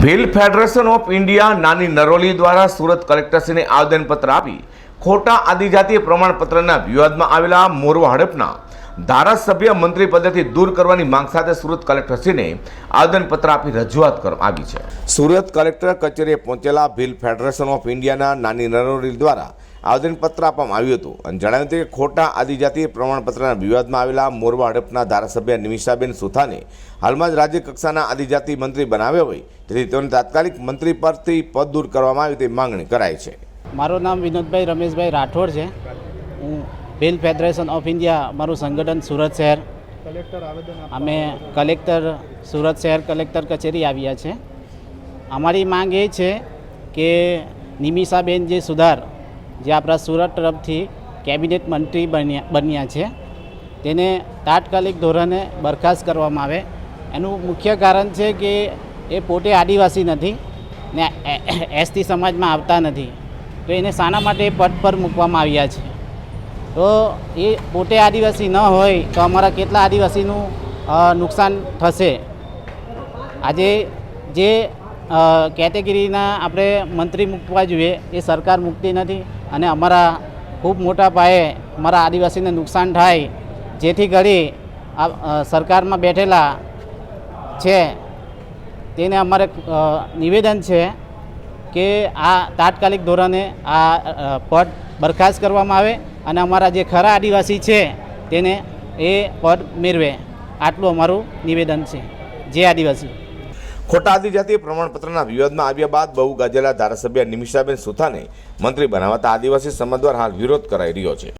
Bhil federation of India નાની નરોલી દ્વારા સુરત કલેક્ટરશ્રીને આવેદનપત્ર આપી ખોટા આદિજાતિ પ્રમાણપત્રના વિવાદમાં આવેલા મોરવા હડપના ધારાસભ્ય મંત્રી પદેથી દૂર કરવાની માંગ સાથે સુરત કલેક્ટરશ્રીને આવેદનપત્ર આપી રજૂઆત કરવામાં આવી છે. સુરત કલેક્ટર કચેરીએ પહોંચેલા ભીલ ફેડરેશન ઓફ ઇન્ડિયાના નાની નરોરી દ્વારા આવેદનપત્ર આપવામાં આવ્યું હતું અને જણાવ્યું હતું કે ખોટા આદિજાતિ પ્રમાણપત્રના વિવાદમાં આવેલા મોરવા હડપના ધારાસભ્ય નિમિષાબેન સુથાને હાલમાં જ રાજ્ય કક્ષાના આદિજાતિ મંત્રી બનાવ્યા હોય તેથી તેઓને તાત્કાલિક મંત્રી પરથી પદ દૂર કરવામાં આવે તેવી માંગણી કરાઈ છે. મારું નામ વિનોદભાઈ રમેશભાઈ રાઠોડ છે. હું ભીલ ફેડરેશન ઓફ ઇન્ડિયા મારું સંગઠન સુરત શહેર. અમે કલેક્ટર સુરત શહેર કલેક્ટર કચેરી આવ્યા છે. અમારી માંગ એ છે કે નિમિષાબેન જે સુધાર જે આપણા સુરત તરફથી કેબિનેટ મંત્રી બન્યા બન્યા છે તેને તાત્કાલિક ધોરણે બરખાસ્ત કરવામાં આવે. એનું મુખ્ય કારણ છે કે એ પોતે આદિવાસી નથી ને એસટી સમાજમાં આવતા નથી. તો એને શાના માટે પદ પર મૂકવામાં આવ્યા છે. તો એ પોતે આદિવાસી ન હોય તો અમારા કેટલા આદિવાસીનું નુકસાન થશે? આજે જે કેટેગરીના આપણે મંત્રી મૂકવા જોઈએ, એ સરકાર મૂકતી નથી અને અમારા ખૂબ મોટા પાયે અમારા આદિવાસીને નુકસાન થાય, જેથી કરી આ સરકારમાં બેઠેલા છે. તેને અમારે નિવેદન છે કે આ તાત્કાલિક ધોરણે આ પદ બરખાસ્ત કરવામાં આવે અને અમારા જે ખરા આદિવાસી છે તેને એ પદ મેળવે. આટલું અમારું નિવેદન છે. જે આદિવાસી. ખોટા આદિજાતિ પ્રમાણપત્રના વિવાદમાં આવ્યા બાદ બહુ ગાજેલા ધારાસભ્ય નિમિષાબેન સુથાને મંત્રી બનાવતા આદિવાસી સમાજ દ્વારા હાલ વિરોધ કરાઈ રહ્યો છે.